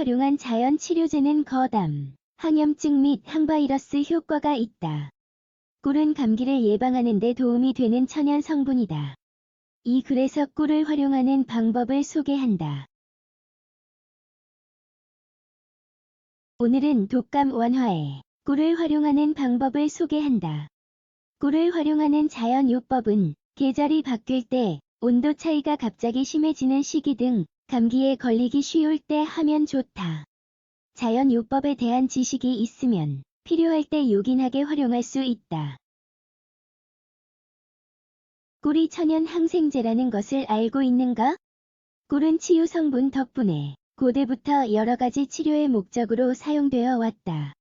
활용한 자연 치료제는 거담, 항염증 및 항바이러스 효과가 있다. 꿀은 감기를 예방하는 데 도움이 되는 천연 성분이다. 이 글에서 꿀을 활용하는 방법을 소개한다. 오늘은 독감 완화에 꿀을 활용하는 방법을 소개한다. 꿀을 활용하는 자연요법은 계절이 바뀔 때, 온도 차이가 갑자기 심해지는 시기 등 감기에 걸리기 쉬울 때 하면 좋다. 자연요법에 대한 지식이 있으면 필요할 때 요긴하게 활용할 수 있다. 꿀이 천연 항생제라는 것을 알고 있는가? 꿀은 치유 성분 덕분에 고대부터 여러 가지 치료의 목적으로 사용되어 왔다.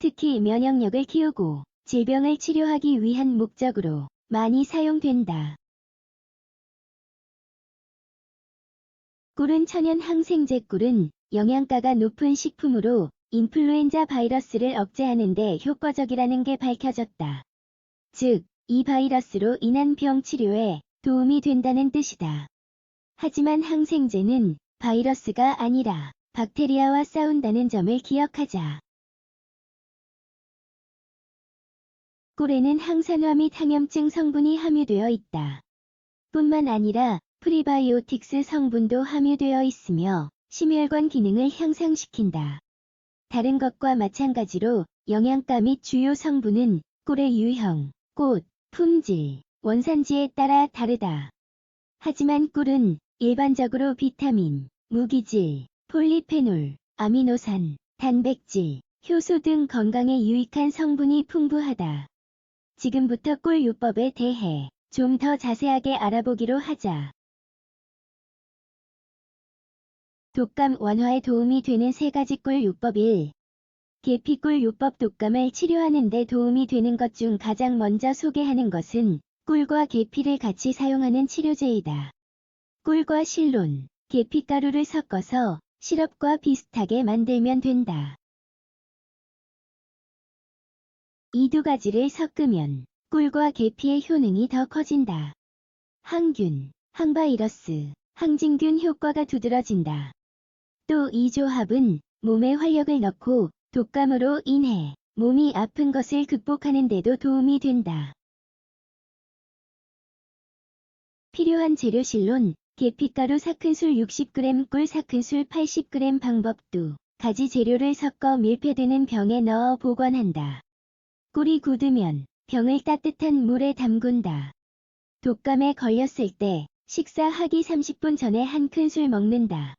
특히 면역력을 키우고 질병을 치료하기 위한 목적으로 많이 사용된다. 꿀은 천연 항생제 꿀은 영양가가 높은 식품으로 인플루엔자 바이러스를 억제하는 데 효과적이라는 게 밝혀졌다. 즉, 이 바이러스로 인한 병 치료에 도움이 된다는 뜻이다. 하지만 항생제는 바이러스가 아니라 박테리아와 싸운다는 점을 기억하자. 꿀에는 항산화 및 항염증 성분이 함유되어 있다. 뿐만 아니라 프리바이오틱스 성분도 함유되어 있으며 심혈관 기능을 향상시킨다. 다른 것과 마찬가지로 영양가 및 주요 성분은 꿀의 유형, 꽃, 품질, 원산지에 따라 다르다. 하지만 꿀은 일반적으로 비타민, 무기질, 폴리페놀, 아미노산, 단백질, 효소 등 건강에 유익한 성분이 풍부하다. 지금부터 꿀 요법에 대해 좀 더 자세하게 알아보기로 하자. 독감 완화에 도움이 되는 세 가지 꿀 요법 1. 계피꿀 요법 독감을 치료하는 데 도움이 되는 것 중 가장 먼저 소개하는 것은 꿀과 계피를 같이 사용하는 치료제이다. 꿀과 실론, 계피가루를 섞어서 시럽과 비슷하게 만들면 된다. 이 두 가지를 섞으면 꿀과 계피의 효능이 더 커진다. 항균, 항바이러스, 항진균 효과가 두드러진다. 또 이 조합은 몸에 활력을 넣고 독감으로 인해 몸이 아픈 것을 극복하는 데도 도움이 된다. 필요한 재료실론, 계피가루 4큰술 60g, 꿀 4큰술 80g 방법 두 가지 재료를 섞어 밀폐되는 병에 넣어 보관한다. 꿀이 굳으면 병을 따뜻한 물에 담근다. 독감에 걸렸을 때 식사하기 30분 전에 한 큰술 먹는다.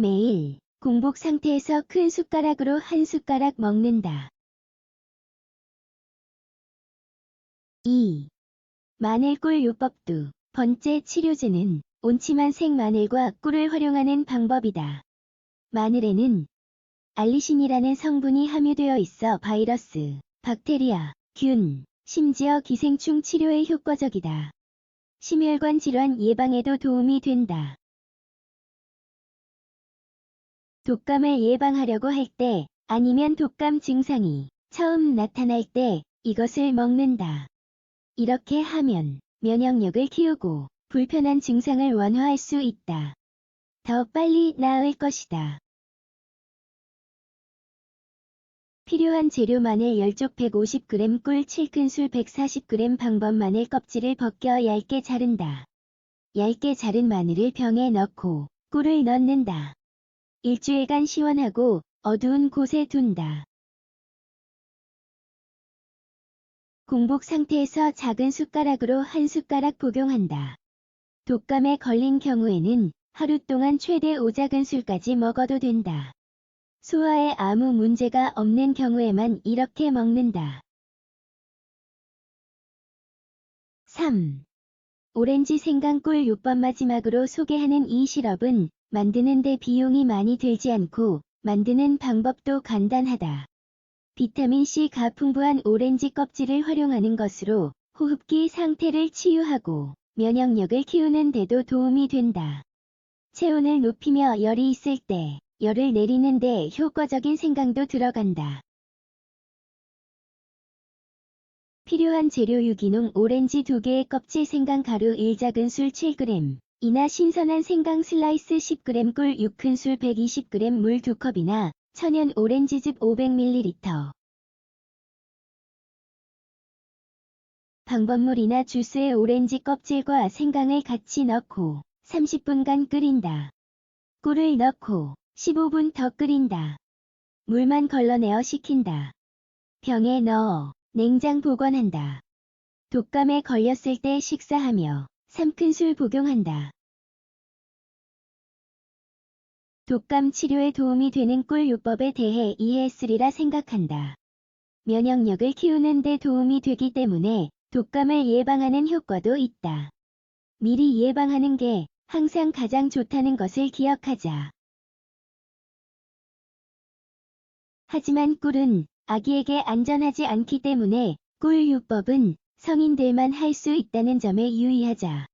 매일 공복 상태에서 큰 숟가락으로 한 숟가락 먹는다. 2. 마늘꿀 요법두 번째 치료제는 온치만 생마늘과 꿀을 활용하는 방법이다. 마늘에는 알리신이라는 성분이 함유되어 있어 바이러스, 박테리아, 균, 심지어 기생충 치료에 효과적이다. 심혈관 질환 예방에도 도움이 된다. 독감을 예방하려고 할 때, 아니면 독감 증상이 처음 나타날 때 이것을 먹는다. 이렇게 하면 면역력을 키우고 불편한 증상을 완화할 수 있다. 더 빨리 나을 것이다. 필요한 재료 마늘 10쪽 150g 꿀 7큰술 140g 방법 마늘 껍질을 벗겨 얇게 자른다. 얇게 자른 마늘을 병에 넣고 꿀을 넣는다. 일주일간 시원하고 어두운 곳에 둔다. 공복 상태에서 작은 숟가락으로 한 숟가락 복용한다. 독감에 걸린 경우에는 하루 동안 최대 5작은술까지 먹어도 된다. 소화에 아무 문제가 없는 경우에만 이렇게 먹는다. 3. 오렌지 생강꿀 요법 마지막으로 소개하는 이 시럽은 만드는데 비용이 많이 들지 않고 만드는 방법도 간단하다. 비타민C가 풍부한 오렌지 껍질을 활용하는 것으로 호흡기 상태를 치유하고 면역력을 키우는 데도 도움이 된다. 체온을 높이며 열이 있을 때 열을 내리는 데 효과적인 생강도 들어간다. 필요한 재료 유기농 오렌지 2개의 껍질 생강 가루 1작은술 7g, 이나 신선한 생강 슬라이스 10g 꿀 6큰술 120g 물 2컵이나 천연 오렌지즙 500ml. 방법물이나 주스에 오렌지 껍질과 생강을 같이 넣고 30분간 끓인다. 꿀을 넣고 15분 더 끓인다. 물만 걸러내어 식힌다. 병에 넣어 냉장 보관한다. 독감에 걸렸을 때 식사하며 3큰술 복용한다. 독감 치료에 도움이 되는 꿀요법에 대해 이해했으리라 생각한다. 면역력을 키우는 데 도움이 되기 때문에 독감을 예방하는 효과도 있다. 미리 예방하는 게 항상 가장 좋다는 것을 기억하자. 하지만 꿀은 아기에게 안전하지 않기 때문에 꿀요법은 성인들만 할 수 있다는 점에 유의하자.